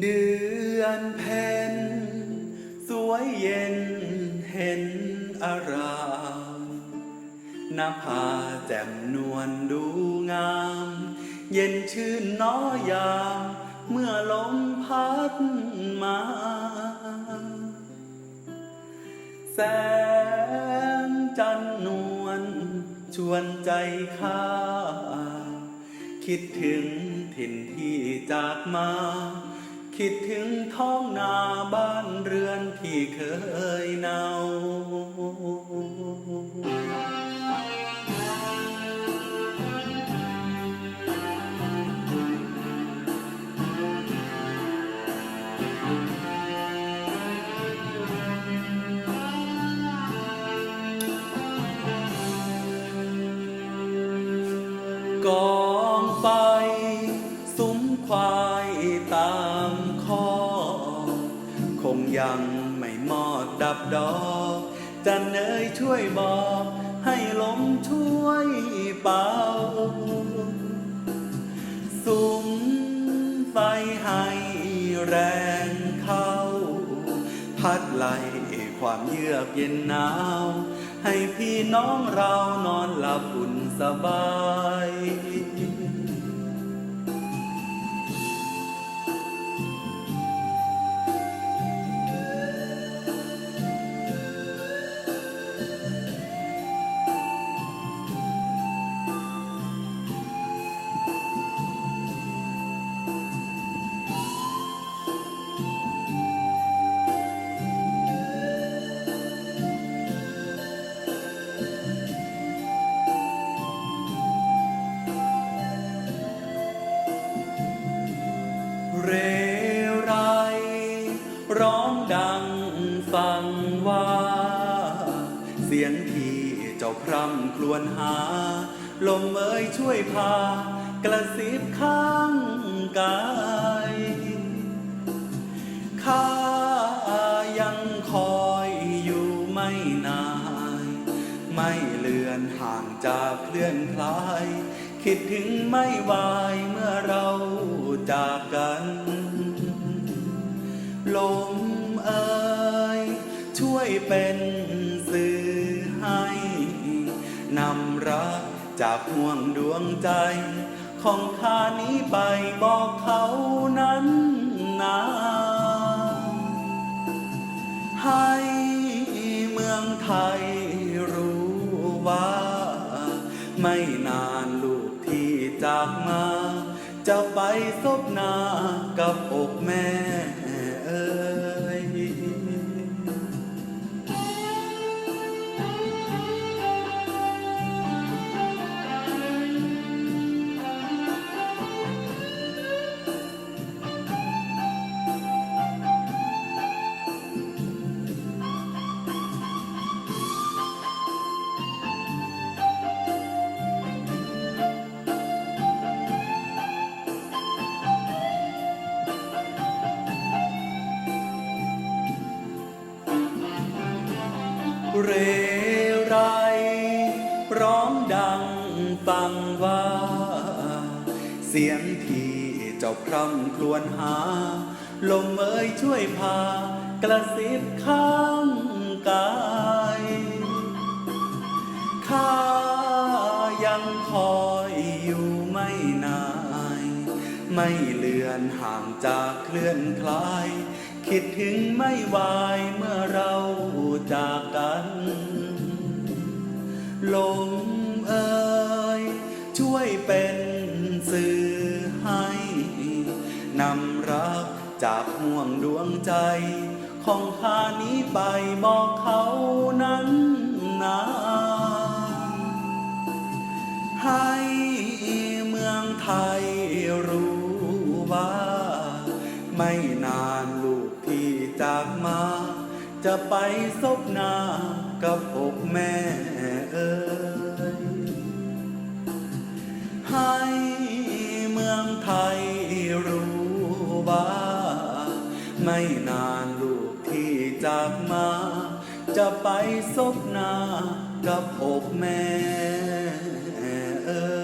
เดือนเพ็ญสวยเย็นเห็นอารามน้าผาแจ่มนวลดูงาม เย็นชื่นน้อยาม เมื่อลมพัดมา แสงจันนวลชวนใจข้า คิดถึงถิ่นที่จากมา คิดถึงท้องนาบ้านเรือนที่เคยเนากองไฟซุ้มควายตาม ยังไม่หมอดดับดอกจะเนยช่วยบอก ให้ลมช่วยเป่าซุ้มไฟให้แรงเข้า พัดไล่ความเยือกเย็นหนาว ให้พี่น้องเรานอนหลับอุ่นสบาย เรไรร้องดังฟังว่า เสียงที่เจ้าพร่ำครวญหา ลมเอ่ยช่วยพา กระซิบข้างกายข้ายังคอยอยู่ไม่นาน ไม่เลือนห่างจากเคลื่อนคลาย คิดถึงไม่วายเมื่อเราจากกัน ลมเอ่ยช่วยเป็นสื่อให้นำรักจากห่วงดวงใจ ของข้านี้ไปบอกเขานั้นนาให้เมืองไทยรู้ว่า จะไปซบหนากับอกแม่ เรไรร้องดังฟังว่า เสียงที่เจ้าพร่ำครวญหา ลมเอ่ยช่วยพากระซิบข้า ไม่เลือนห่างจากเคลื่อนคลาย คิดถึงไม่วายเมื่อเราจากกันลมเอ่ยช่วยเป็นสื่อให้นำรักจากห่วงดวงใจ ของข้านี้ไปบอกเขานั้นนาให้เมืองไทยรู้ ไม่นานลูกที่จากมา จะไปซบหน้ากับอกแม่เอ้ยให้เมืองไทยรู้ว่า ไม่นานลูกที่จากมา จะไปซบหน้ากับอกแม่เออ